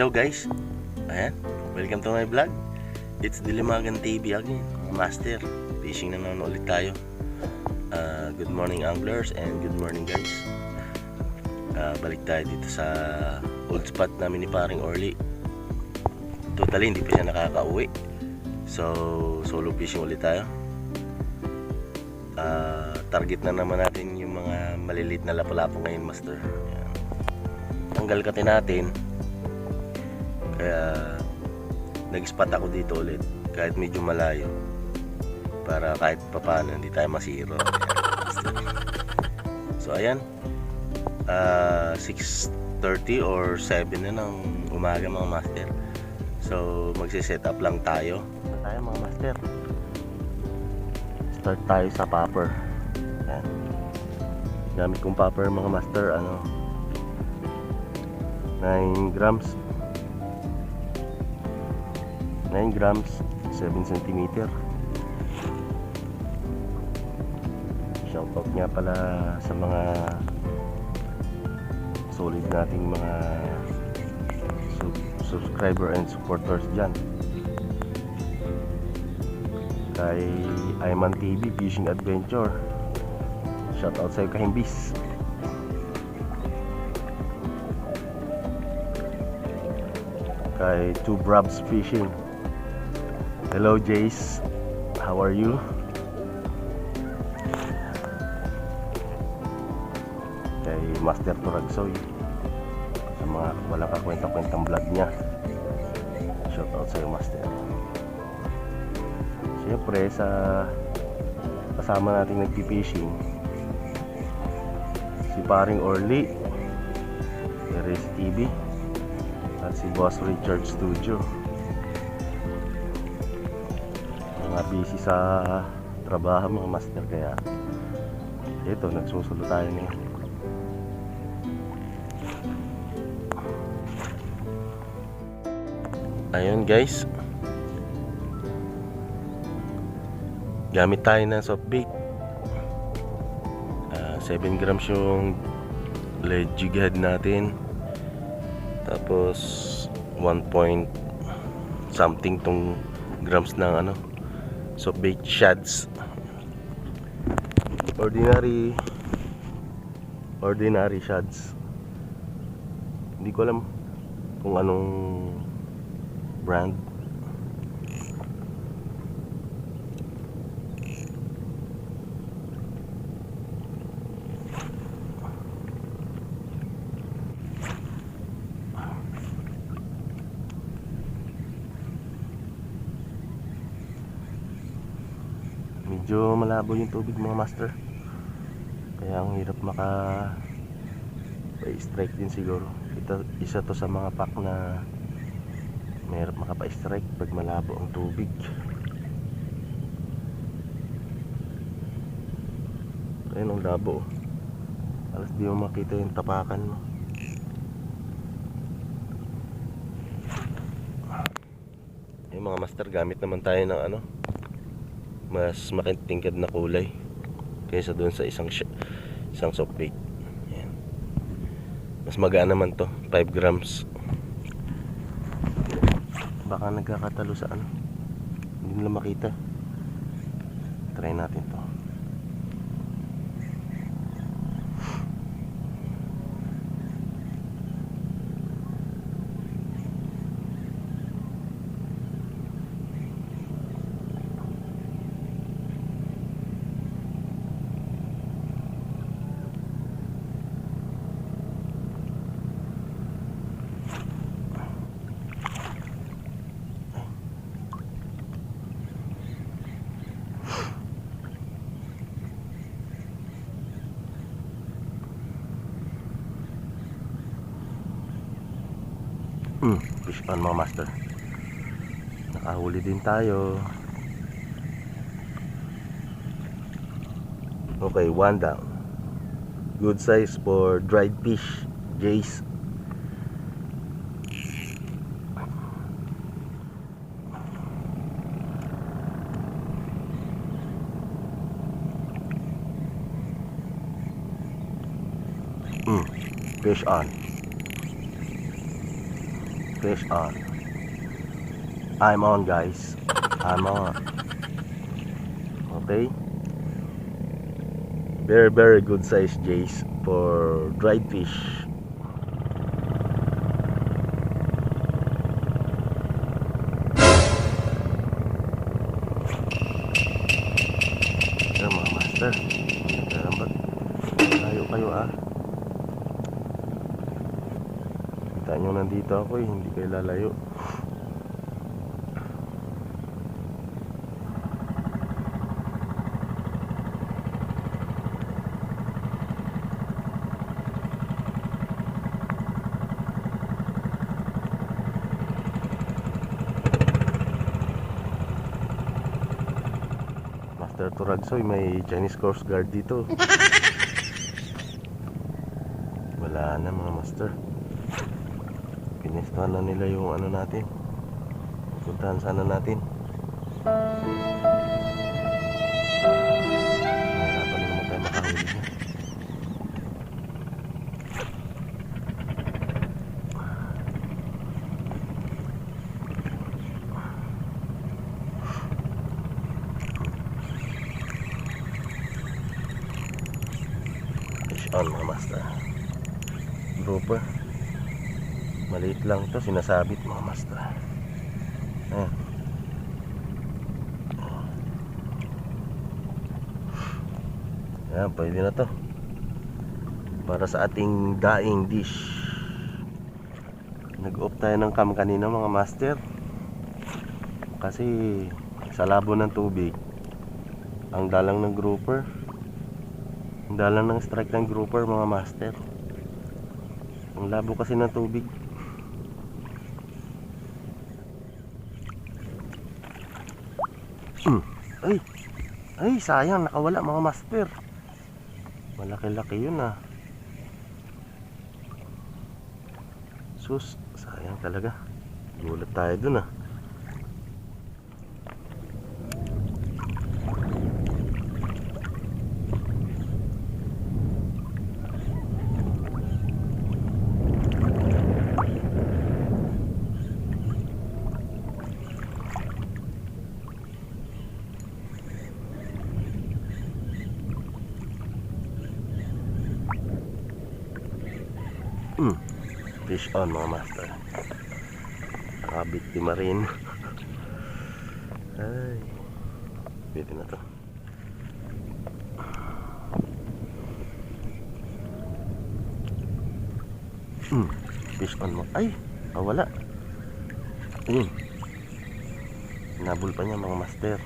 Hello guys, ayan, welcome to my vlog. It's Dilimagan TV again, master. Fishing na naman ulit tayo. Ah, good morning anglers and good morning guys. Ah, balik tayo dito sa old spot namin ni paring Orly. Totally hindi pa siya nakakauwi. So, solo fishing ulit tayo. Ah, target na naman natin yung mga malilit na lapu-lapu ngayon master. Ayan. Tanggal kati natin kaya nag-spot ako dito ulit kahit medyo malayo para kahit papano hindi tayo masiro. So ayan. ah 6.30 or 7 na ng umaga mga master. So magse-set up lang tayo. Tayo mga master. Start tayo sa popper. Ayan. Gamit kong popper mga master ano 9 grams 9 grams 7 cm shoutout nga pala sa mga solid nating mga sub- subscriber and supporters dyan. Kay Ayman TV Fishing Adventure. Shoutout sa'yo kahimbis. Kay Two Brabs Fishing Hello Jace, how are you? Kay Master Turagsoy sa mga walang kakwenta-kwentang vlog niya. Shout out sa'yo Master. Siyempre sa kasama nating nagpipishing si paring Orly Perez TV at si Boss Richard Studio busy sa trabaho mga master kaya ito nagsusulo tayo ngayon ayun guys. Gamit tayo ng soft bait. Ah, 7 grams yung lead jig head natin. Tapos 1 point something tong grams ng ano so bait shads. Ordinary ordinary shads. Hindi ko alam kung anong brand medyo malabo yung tubig mga master. Kaya ang hirap maka strike din siguro. Ito, isa to sa mga pack na mahirap makapa-strike pag malabo ang tubig. Ayun ang labo. Alas di mo makita yung tapakan mo. Yung mga master gamit naman tayo ng ano mas makitingkad na kulay kaysa doon sa isang isang soft bait. Ayan. Mas magaan naman to, 5 grams. Baka nagkakatalo sa ano. Hindi nila makita. Try natin to. Hmm, fish on mga master. Nakahuli din tayo. Okay, one down. Good size for dried fish, Jace. Hmm, fish on. Fish on. I'm on guys. I'm on. Okay. Very very good size jays for dried fish. Nandito ako eh, hindi kayo lalayo. Master Turagsoy, may Chinese Coast Guard dito. Wala na mga master. Pinistahan na nila yung ano natin. Puntahan sana natin. Lang to, sinasabit mga master. Ayan. Ayan, pwede na to. Para sa ating daing dish. Nag-off tayo ng cam kanina mga master. Kasi sa labo ng tubig, ang dalang ng grouper, ang dalang ng strike ng grouper mga master. Ang labo kasi ng tubig. Ay! Ay, sayang. Nakawala mga master. Malaki-laki yun ah. Sus, sayang talaga. Gulat tayo dun ah. Fish on mga master. Nakabiktima rin. Ay. Pwede na to. Hmm. Fish on mo. Ay! Ah, wala. Ayun. Nabul pa niya mga master.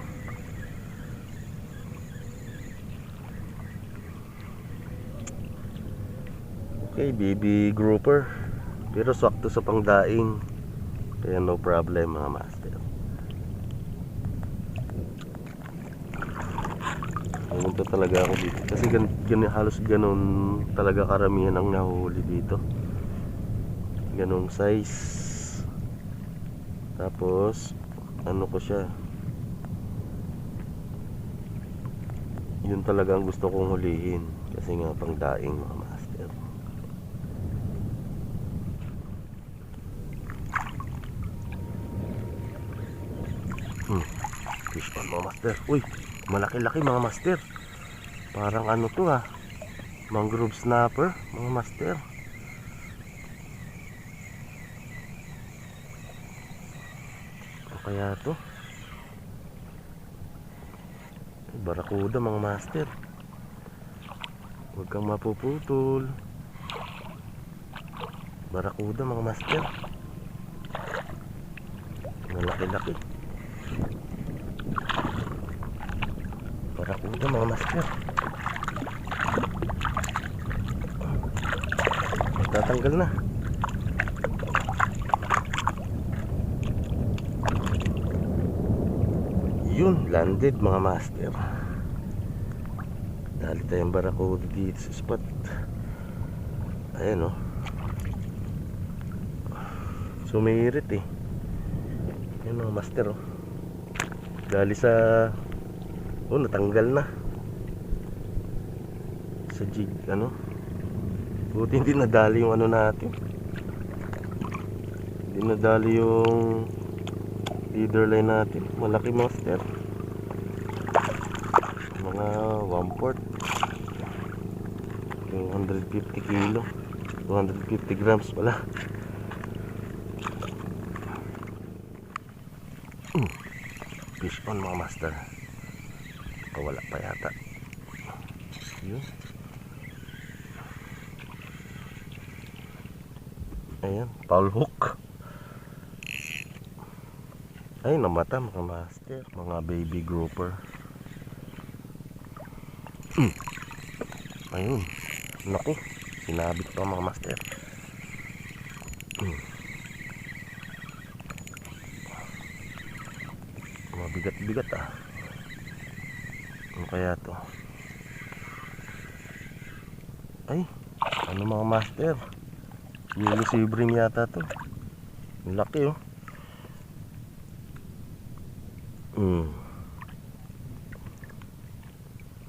Okay, baby grouper. Pero swakto sa pangdaing. Kaya no problem mga master. Pumunta talaga ako dito. Kasi gan, gan, halos ganun talaga karamihan ang nahuhuli dito. Ganung size. Tapos, ano ko siya. Yun talaga ang gusto kong hulihin. Kasi nga pangdaing mga master. Hmm. Fish on mga master. Uy, malaki-laki mga master. Parang ano to ha. Mangrove snapper mga master. Ano kaya to? Barakuda mga master. Huwag kang mapuputol. Barakuda mga master. Malaki-laki. Barakuda mga master. Tatanggal na. Yun, landed mga master. Dali tayong barakuda dito sa spot. Ayan o. Sumirit eh. Yun mga master oh. Dali sa Oh, natanggal na. Sa jig, ano? Buti hindi nadali yung ano natin. dinadali yung leader line natin. Malaki master. Mga 1 port. 250 kilo. 250 grams pala. Hmm. Fish on mga master. Kawala pa yata. Yun. Ayan, Paul hook. Ay, namata mga master. Mga baby grouper. Hmm. Ayun. Naku. Sinabit pa mga master. Hmm. Mabigat-bigat ah. Ano kaya to? Ay, ano mga master? Sea bream yata to. Ang laki oh. Hmm.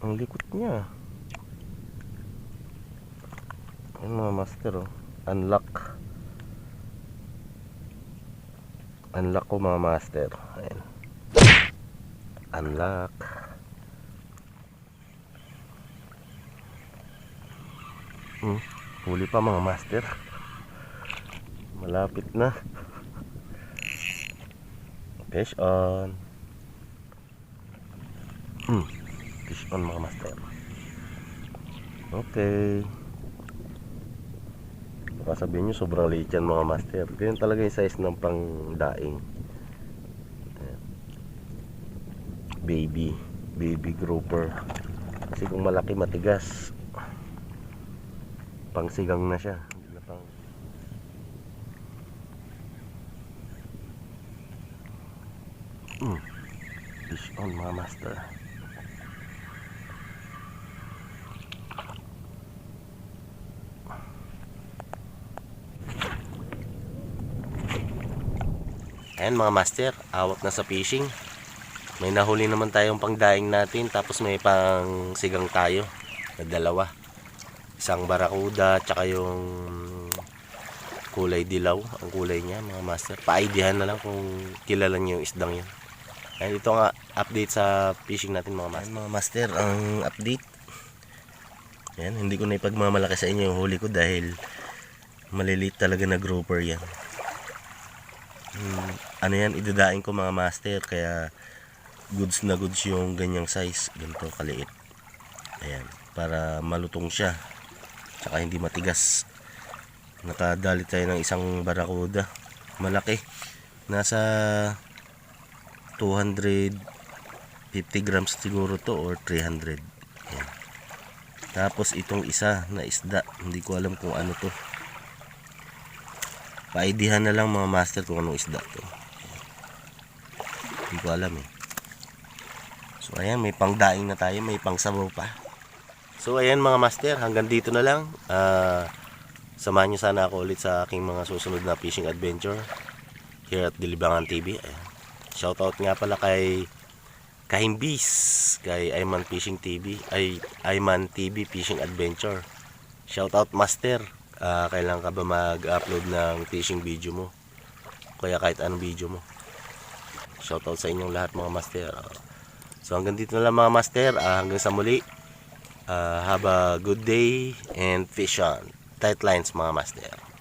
Ang likot niya. Ayun mga master oh. Unlock. Unlock ko mga master. Ayan. Unlock. Hmm. Huli pa mga master. Malapit na. Fish on. Hmm. Fish on mga master. Okay. Baka sabihin nyo sobrang liit yan mga master. Ganyan talaga yung size ng pangdaing. Ayan. Baby. Baby grouper. Kasi kung malaki matigas. Pangsigang na siya. Na pang... Fish on mga master. Ayan mga master, awak na sa fishing. May nahuli naman tayong pangdaing natin tapos may pang sigang tayo na dalawa. Isang barakuda tsaka yung kulay dilaw ang kulay niya mga master. Pa-ideahan na lang kung kilala niyo yung isdang yun. Ayan, ito nga update sa fishing natin mga master. Ayan, mga master, ang update. Ayan, hindi ko na ipagmamalaki sa inyo yung huli ko dahil maliliit talaga na grouper yan. Hmm, ano yan, idadaing ko mga master kaya goods na goods yung ganyang size, ganito kaliit. Ayan, para malutong siya. Tsaka hindi matigas. Nakadali tayo ng isang barakuda. Malaki. Nasa 250 grams siguro to or 300. Ayan. Tapos itong isa na isda, hindi ko alam kung ano to. Paidihan na lang mga master kung anong isda to. Hindi ko alam eh. So ayan, may pangdaing na tayo, may pangsabaw pa. So ayan mga master, hanggang dito na lang. Ah, samahan nyo sana ako ulit sa aking mga susunod na fishing adventure here at Dilibangan TV. Ayan. Shoutout nga pala kay Kahimbis, kay Ayman Fishing TV, ay Ayman TV Fishing Adventure. Shoutout master, Ah, kailan ka ba mag-upload ng fishing video mo? Kaya kahit anong video mo. Shoutout sa inyong lahat mga master. So hanggang dito na lang mga master. Ah, hanggang sa muli. Ah, have a good day and fish on. Tight lines mga master.